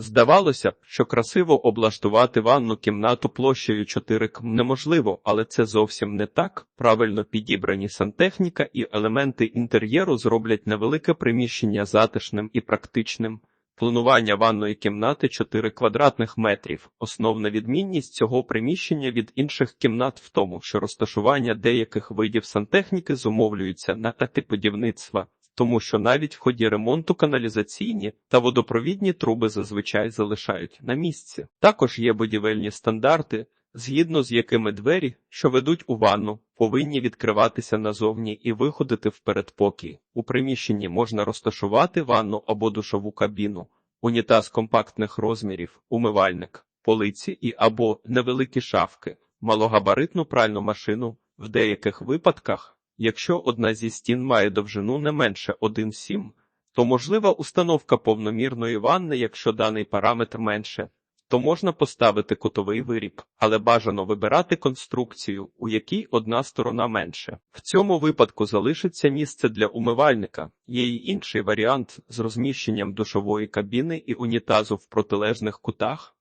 Здавалося б, що красиво облаштувати ванну кімнату площею 4 км неможливо, але це зовсім не так. Правильно підібрані сантехніка і елементи інтер'єру зроблять невелике приміщення затишним і практичним. Планування ванної кімнати 4 квадратних метрів. Основна відмінність цього приміщення від інших кімнат в тому, що розташування деяких видів сантехніки зумовлюється на етапі будівництва, тому що навіть в ході ремонту каналізаційні та водопровідні труби зазвичай залишають на місці. Також є будівельні стандарти, згідно з якими двері, що ведуть у ванну, повинні відкриватися назовні і виходити в передпокій. У приміщенні можна розташувати ванну або душову кабіну, унітаз компактних розмірів, умивальник, полиці і або невеликі шафки, малогабаритну пральну машину. В деяких випадках, якщо одна зі стін має довжину не менше 1,7, то можлива установка повномірної ванни, якщо даний параметр менше, то можна поставити кутовий виріб, але бажано вибирати конструкцію, у якій одна сторона менше. В цьому випадку залишиться місце для умивальника. Є й інший варіант з розміщенням душової кабіни і унітазу в протилежних кутах.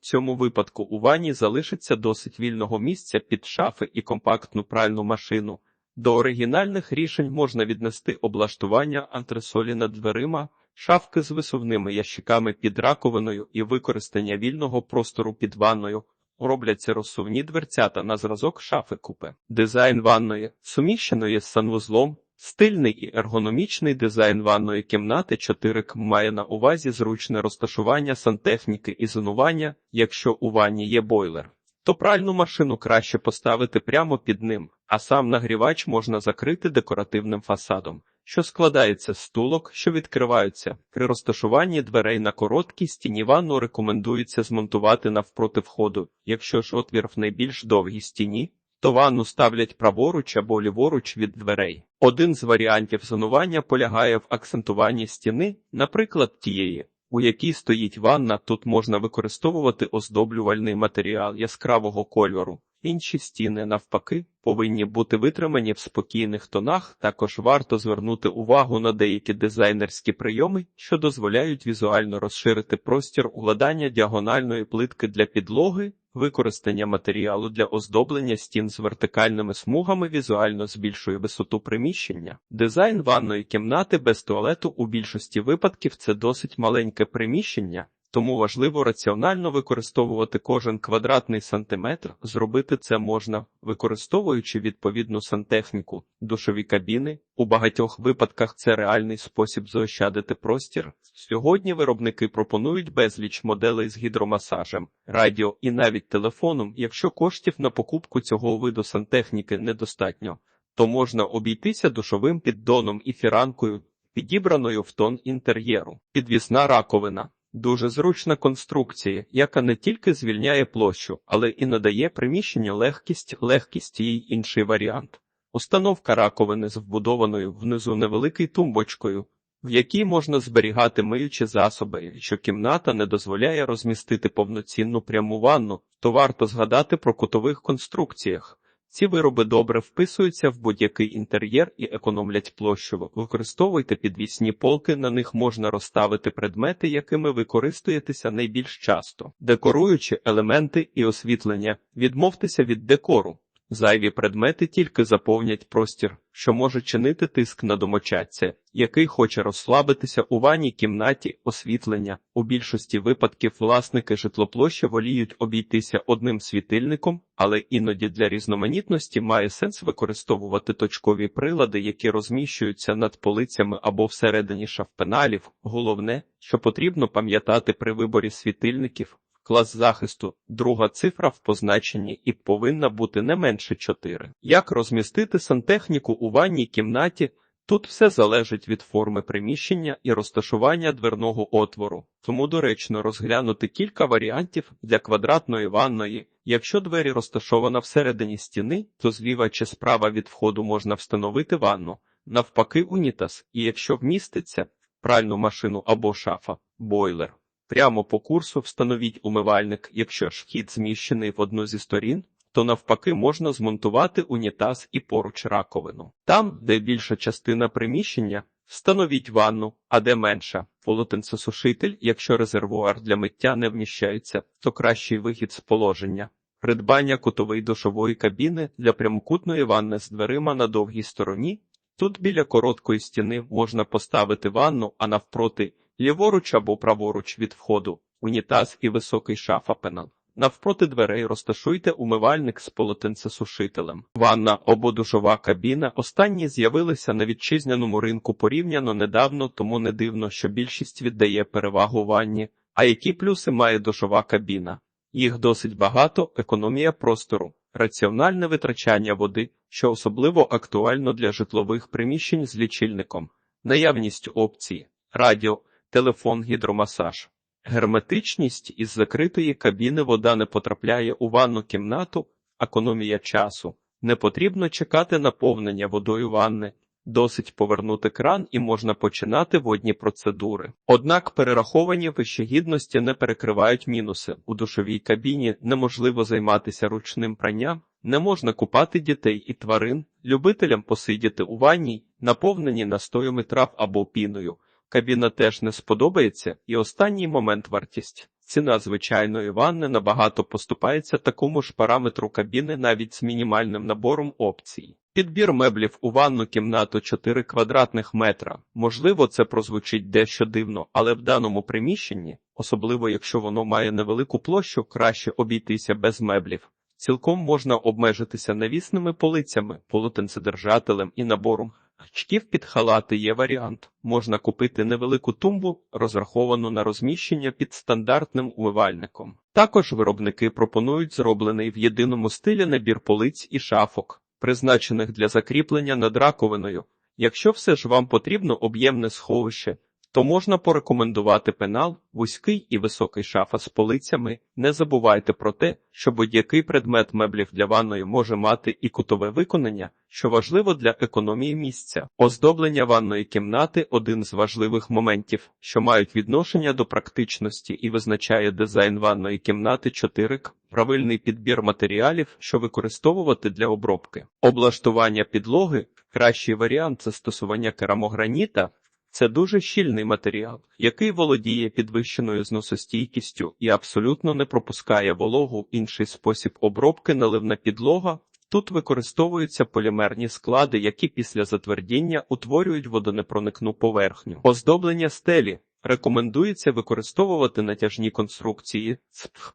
В цьому випадку у ванні залишиться досить вільного місця під шафи і компактну пральну машину. До оригінальних рішень можна віднести облаштування антресолі над дверима, шафки з висувними ящиками під раковиною і використання вільного простору під ванною. Робляться розсувні дверцята на зразок шафи купе. Дизайн ванної, суміщеної з санвузлом, стильний і ергономічний дизайн ванної кімнати 4 к має на увазі зручне розташування сантехніки і зонування, якщо у ванні є бойлер. То пральну машину краще поставити прямо під ним, а сам нагрівач можна закрити декоративним фасадом, що складається з стулок, що відкриваються. При розташуванні дверей на короткій стіні ванну рекомендується змонтувати навпроти входу. Якщо ж отвір в найбільш довгій стіні, то ванну ставлять праворуч або ліворуч від дверей. Один з варіантів зонування полягає в акцентуванні стіни, наприклад, тієї, у якій стоїть ванна, тут можна використовувати оздоблювальний матеріал яскравого кольору. Інші стіни, навпаки, повинні бути витримані в спокійних тонах. Також варто звернути увагу на деякі дизайнерські прийоми, що дозволяють візуально розширити простір укладання діагональної плитки для підлоги, використання матеріалу для оздоблення стін з вертикальними смугами візуально збільшує висоту приміщення. Дизайн ванної кімнати без туалету у більшості випадків це досить маленьке приміщення. Тому важливо раціонально використовувати кожен квадратний сантиметр. Зробити це можна, використовуючи відповідну сантехніку, душові кабіни. У багатьох випадках це реальний спосіб заощадити простір. Сьогодні виробники пропонують безліч моделей з гідромасажем, радіо і навіть телефоном. Якщо коштів на покупку цього виду сантехніки недостатньо, то можна обійтися душовим піддоном і фіранкою, підібраною в тон інтер'єру, підвісна раковина. Дуже зручна конструкція, яка не тільки звільняє площу, але і надає приміщенню легкість, легкість їй інший варіант. Установка раковини з вбудованою внизу невеликою тумбочкою, в якій можна зберігати миючі засоби. Якщо кімната не дозволяє розмістити повноцінну пряму ванну, то варто згадати про кутових конструкціях. Ці вироби добре вписуються в будь-який інтер'єр і економлять площу. Використовуйте підвісні полки, на них можна розставити предмети, якими ви користуєтеся найбільш часто, декоруючи елементи і освітлення, відмовтеся від декору. Зайві предмети тільки заповнять простір, що може чинити тиск на домочадця, який хоче розслабитися у ванній кімнаті освітлення. У більшості випадків власники житлоплощі воліють обійтися одним світильником, але іноді для різноманітності має сенс використовувати точкові прилади, які розміщуються над полицями або всередині шафпеналів. Головне, що потрібно пам'ятати при виборі світильників. Клас захисту, друга цифра в позначенні і повинна бути не менше 4. Як розмістити сантехніку у ванній кімнаті? Тут все залежить від форми приміщення і розташування дверного отвору, тому доречно розглянути кілька варіантів для квадратної ванної. Якщо двері розташована всередині стіни, то зліва чи справа від входу можна встановити ванну, навпаки, унітаз, і якщо вміститься пральну машину або шафа, бойлер. Прямо по курсу встановіть умивальник, якщо ж вхід зміщений в одну зі сторін, то навпаки можна змонтувати унітаз і поруч раковину. Там, де більша частина приміщення Встановіть ванну, а де менша. Полотенцесушитель, якщо резервуар для миття не вміщається, то кращий вихід з положення. Придбання кутової душової кабіни для прямокутної ванни з дверима на довгій стороні. Тут біля короткої стіни можна поставити ванну, а навпроти ліворуч або праворуч від входу, унітаз і високий шафа пенал. Навпроти дверей розташуйте умивальник з полотенцесушителем. Ванна або душова кабіна останні з'явилися на вітчизняному ринку порівняно недавно, тому не дивно, що більшість віддає перевагу ванні. А які плюси має душова кабіна? Їх досить багато, економія простору, раціональне витрачання води, що особливо актуально для житлових приміщень з лічильником, наявність опцій, радіо, телефон, гідромасаж. Герметичність із закритої кабіни вода не потрапляє у ванну кімнату, економія часу. Не потрібно чекати наповнення водою ванни. Досить повернути кран і можна починати водні процедури. Однак перераховані вищегідності не перекривають мінуси. У душовій кабіні неможливо займатися ручним пранням, не можна купати дітей і тварин, любителям посидіти у ванній, наповнені настоями трав або піною. Кабіна теж не сподобається, і останній момент вартість. Ціна звичайної ванни набагато поступається такому ж параметру кабіни навіть з мінімальним набором опцій. Підбір меблів у ванну кімнату 4 квадратних метра. Можливо, це прозвучить дещо дивно, але в даному приміщенні, особливо якщо воно має невелику площу, краще обійтися без меблів. Цілком можна обмежитися навісними полицями, полотенцедержателем і набором. Очків під халати є варіант. Можна купити невелику тумбу, розраховану на розміщення під стандартним умивальником. Також виробники пропонують зроблений в єдиному стилі набір полиць і шафок, призначених для закріплення над раковиною. Якщо все ж вам потрібно об'ємне сховище, то можна порекомендувати пенал, вузький і високий шафа з полицями. Не забувайте про те, що будь-який предмет меблів для ванної може мати і кутове виконання, що важливо для економії місця. Оздоблення ванної кімнати один з важливих моментів, що мають відношення до практичності і визначає дизайн ванної кімнати 4 правильний підбір матеріалів, що використовувати для обробки. Облаштування підлоги кращий варіант застосування керамограніта. Це дуже щільний матеріал, який володіє підвищеною зносостійкістю і абсолютно не пропускає вологу. Інший спосіб обробки наливна підлога. Тут використовуються полімерні склади, які після затвердіння утворюють водонепроникну поверхню. Оздоблення стелі рекомендується використовувати натяжні конструкції.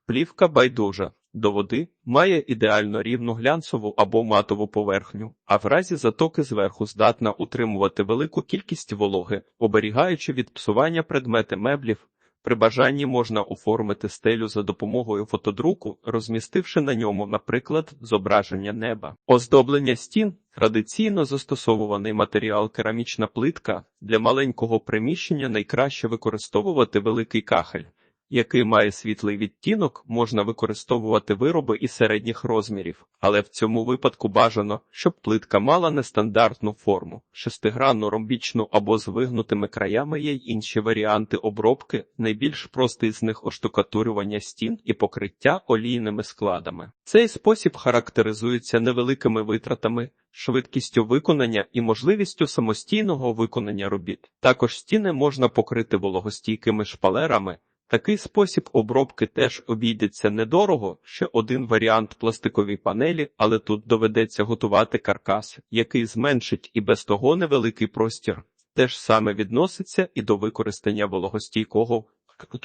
Плівка байдужа до води має ідеально рівну глянцеву або матову поверхню, а в разі затоки зверху здатна утримувати велику кількість вологи, оберігаючи від псування предмети меблів. При бажанні можна оформити стелю за допомогою фотодруку, розмістивши на ньому, наприклад, зображення неба. Оздоблення стін традиційно застосовуваний матеріал керамічна плитка для маленького приміщення найкраще використовувати великий кахель який має світлий відтінок, можна використовувати вироби і середніх розмірів, але в цьому випадку бажано, щоб плитка мала нестандартну форму, шестигранну ромбічну або з вигнутими краями є й інші варіанти обробки, найбільш простий з них оштукатурювання стін і покриття олійними складами. Цей спосіб характеризується невеликими витратами. Швидкістю виконання і можливістю самостійного виконання робіт. Також стіни можна покрити вологостійкими шпалерами, Такий спосіб обробки теж обійдеться недорого, ще один варіант пластиковій панелі, але тут доведеться готувати каркас, який зменшить і без того невеликий простір. Те ж саме відноситься і до використання вологостійкого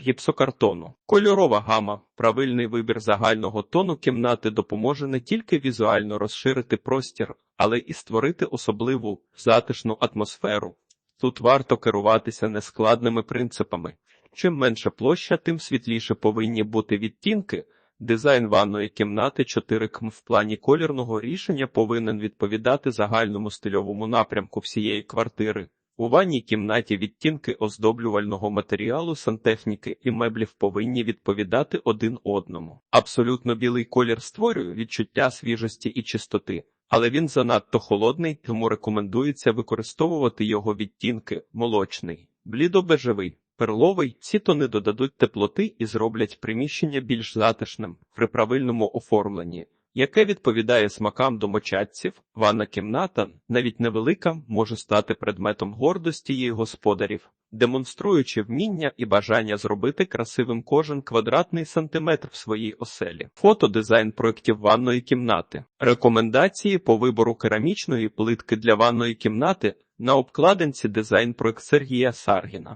гіпсокартону. Кольорова гама, правильний вибір загального тону кімнати допоможе не тільки візуально розширити простір, але і створити особливу затишну атмосферу. Тут варто керуватися нескладними принципами. Чим менша площа, тим світліше повинні бути відтінки. Дизайн ванної кімнати 4 км в плані колірного рішення повинен відповідати загальному стильовому напрямку всієї квартири. У ванній кімнаті відтінки оздоблювального матеріалу, сантехніки і меблів повинні відповідати один одному. Абсолютно білий колір створює відчуття свіжості і чистоти, але він занадто холодний, тому рекомендується використовувати його відтінки молочний, блідо-бежевий, Перловий ці тони додадуть теплоти і зроблять приміщення більш затишним при правильному оформленні. яке відповідає смакам домочадців, ванна кімната, навіть невелика, може стати предметом гордості її господарів, демонструючи вміння і бажання зробити красивим кожен квадратний сантиметр в своїй оселі. Фото дизайн проєктів ванної кімнати. Рекомендації по вибору керамічної плитки для ванної кімнати на обкладинці дизайн проєкт Сергія Саргіна.